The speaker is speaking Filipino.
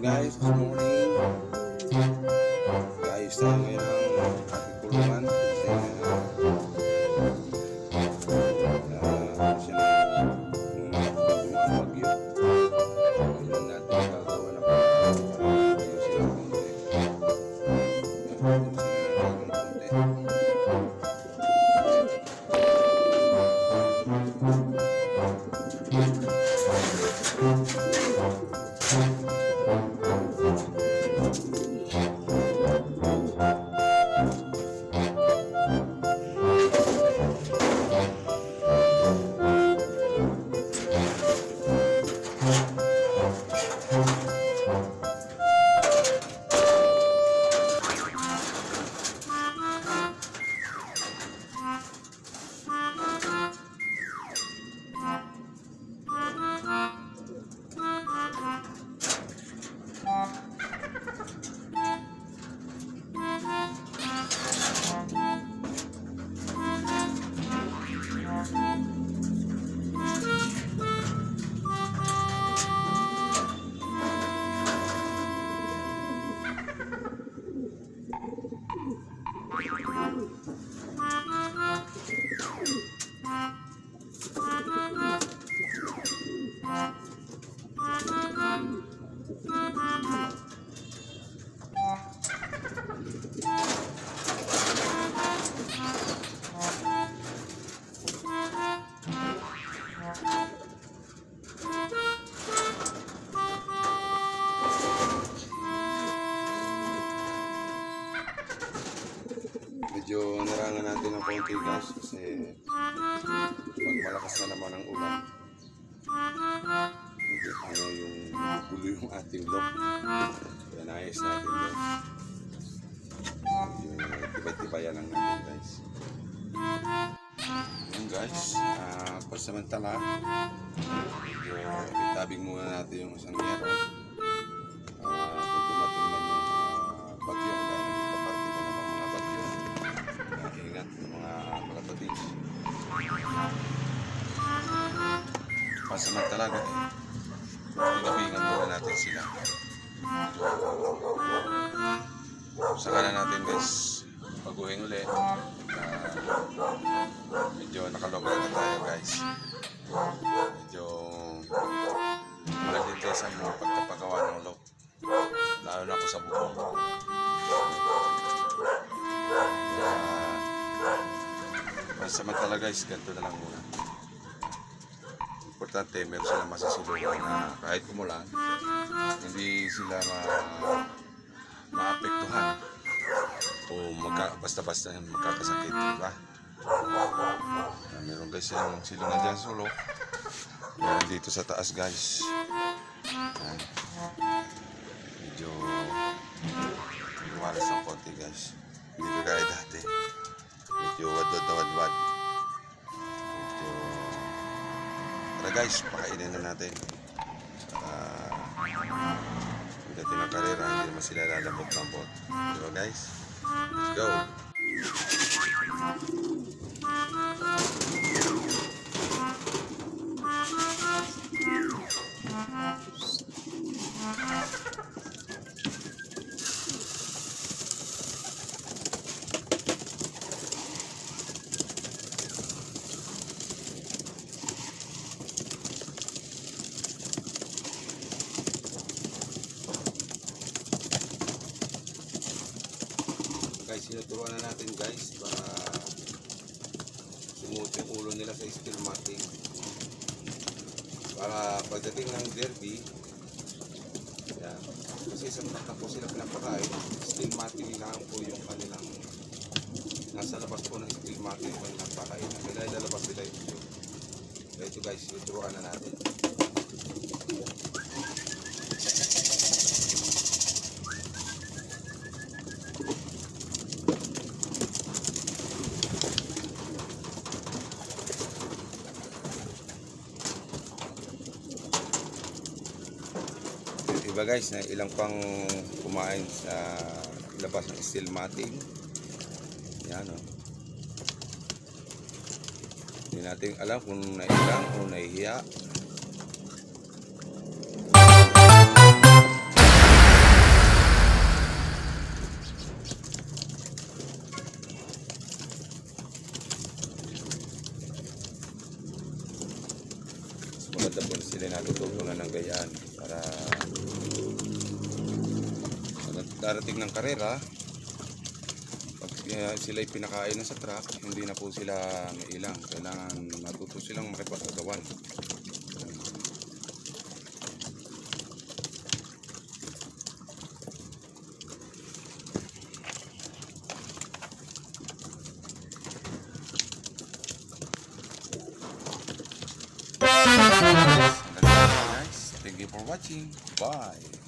guys, good morning. Guys, tayo ngayon ang ating kulungan. Música Medyo narangan natin ng konti guys kasi pag malakas na naman ang ulan medyo ano yung gulo yung ating lock. Kaya naayos natin yun medyo tibay-tibayan lang natin guys. Yun guys uh, pasamantala medyo itabing muna natin yung isang yero. Ah, kung dumating man yung mga bagyo dahil nagpaparating na naman mga bagyo uh, ingat mga mga tatings pasamantala talaga pinabingan muna natin sila. Saka na natin guys baguhin uli guys medyo malagin tayo sa mga pagkapagawa ng lock lalo na ako sa bukong uh, samantala guys ganito na lang muna. Importante meron silang masasiluhan na kahit kumulan hindi sila ma maapektuhan o magka, basta-basta magkakasakit diba? Uh, meron guys silang silungan dyan solo meron dito sa taas guys. Ayan. medyo malas ng konti guys. Hindi ko kaya dati. Medyo wadwad na medyo tara guys pakainin na natin. Para pagdating ng karera hindi naman sila lalambot-lambot. Diba guys let's go guys sinuturuan na natin guys para sumuot yung ulo nila sa steel matting para pagdating ng derby yan, kasi sa mga po sila pinapakain steel matting lang po yung kanilang nasa labas po ng steel matting yung kanilang pakain. Kaya ilalabas nila ito. Kaya ito guys sinuturuan na natin iba guys na ilang pang kumain sa labas ng steel matting? Yan o hindi natin alam kung nailang o nahihiya. Maganda po sila natutunan ng gayaan para darating ng karera, pag uh, sila'y pinakain na sa truck, hindi na po sila mailang. Kailangan matuto silang makipag-agawan. Thank you for watching. Bye.